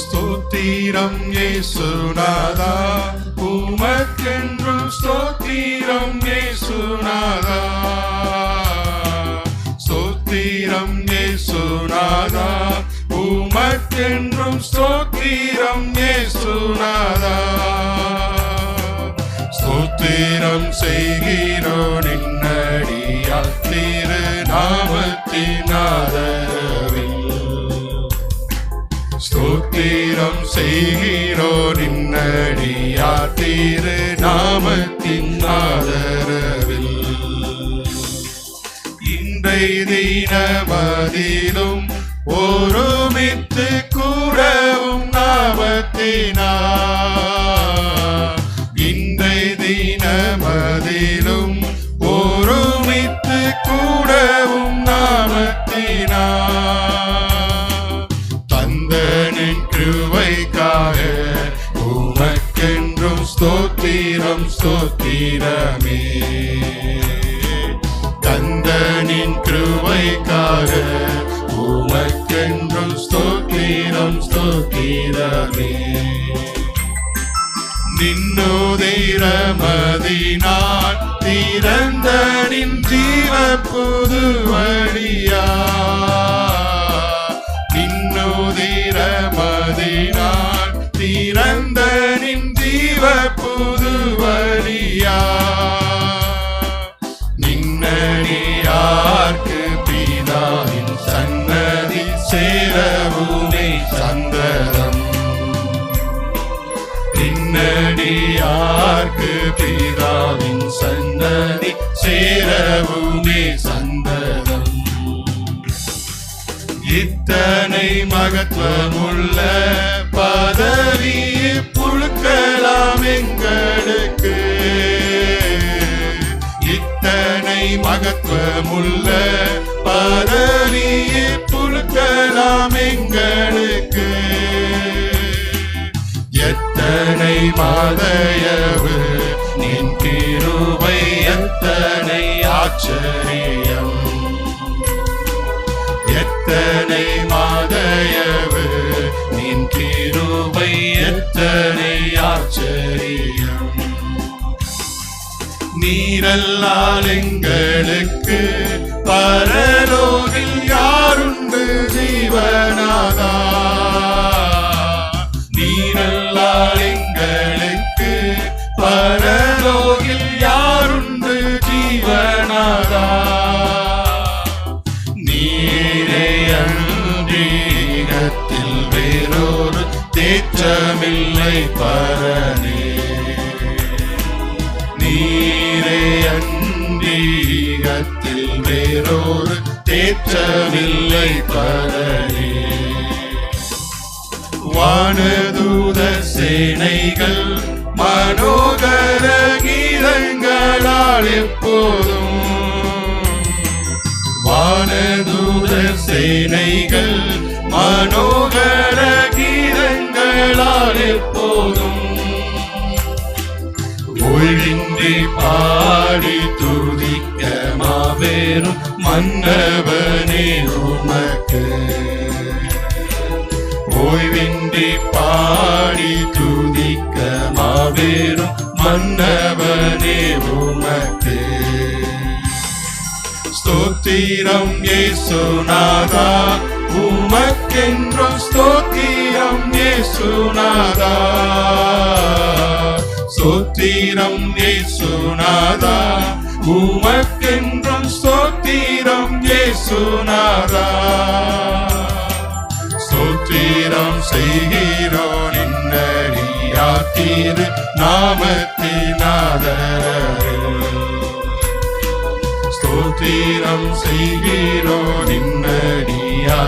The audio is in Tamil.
ஸ்தோத்திரம் ஏசுநாதா உமக்கென்றும் ஸ்தோத்திரம் ஏசுநாதா ஸ்தோத்திரம் ஏசுநாதா உமக்கென்றும் ஸ்தோத்திரம் ஏசுநாதா ஸ்தோத்திரம் செய்கிறோ நின்னடியா திருநாமத்தினாதா நின்னடியா திரு நாமத்தின் ஆதரவில். இன்றை தினமதிலும் ஒருமித்து கூடவும் நாமத்தினார் இன்றை தினமதிலும் ஒருமித்து கூடவும் நாமத்தினார் தந்தனின் கிருவைக்கா ஸ்தோத்திரம் ஸ்தோத்திரமே தந்தனின் கிருவைக்காக உமக்கென்றும் ஸ்தோத்திரம் ஸ்தோத்திரமே. நின்னோதிரமதினால் திறந்தனின் ஜீவ புது வழியா நின்னோதிரமதினால் நின்னடியார்க்கு பிதாவின் சன்னதி சேரவுமே சந்ததம் இத்தனை மகத்துவமுள்ள பதவி புழுக்கலாம் எங்களுக்கு. இத்தனை மகத்துவமுள்ள பதவி புழுக்கலாம் எங்களுக்கு. மாதயவு நின் கிருபை எத்தனை ஆச்சரியம். எத்தனை மாதயவு நின் கிருபை எத்தனை ஆச்சரியம். நீரல்லால் எங்களுக்கு பரலோகில் யார் தேற்றமில்லை பரனே. நீரே அன்றீகத்தில் வேறொரு தேற்றமில்லை பரனே. வானதூத சேனைகள் மனோகர கீதங்களால் எப்போது மாபெரும் மன்னவனே உமக்கு ஓய்வின்றி பாடி துதிக்க மாபெரும் மன்னவனே உமக்கு ஸ்தோத்திரம் இயேசுநாதா உமக்கென்றும் ஸ்தோத்திரம் இயேசுநாதா ஸ்தோத்திரம் இயேசுநாதா உமக்கென்றும் ஸ்தோ ஸ்தோத்திரம் இயேசுநாதா. ஸ்தோத்திரம் செய்கிறோம் இன்னடியா நாமத்தினாதரே. நாமத்தினாதரவில் ஸ்தோத்திரம் செய்கிறோம் இன்னடியா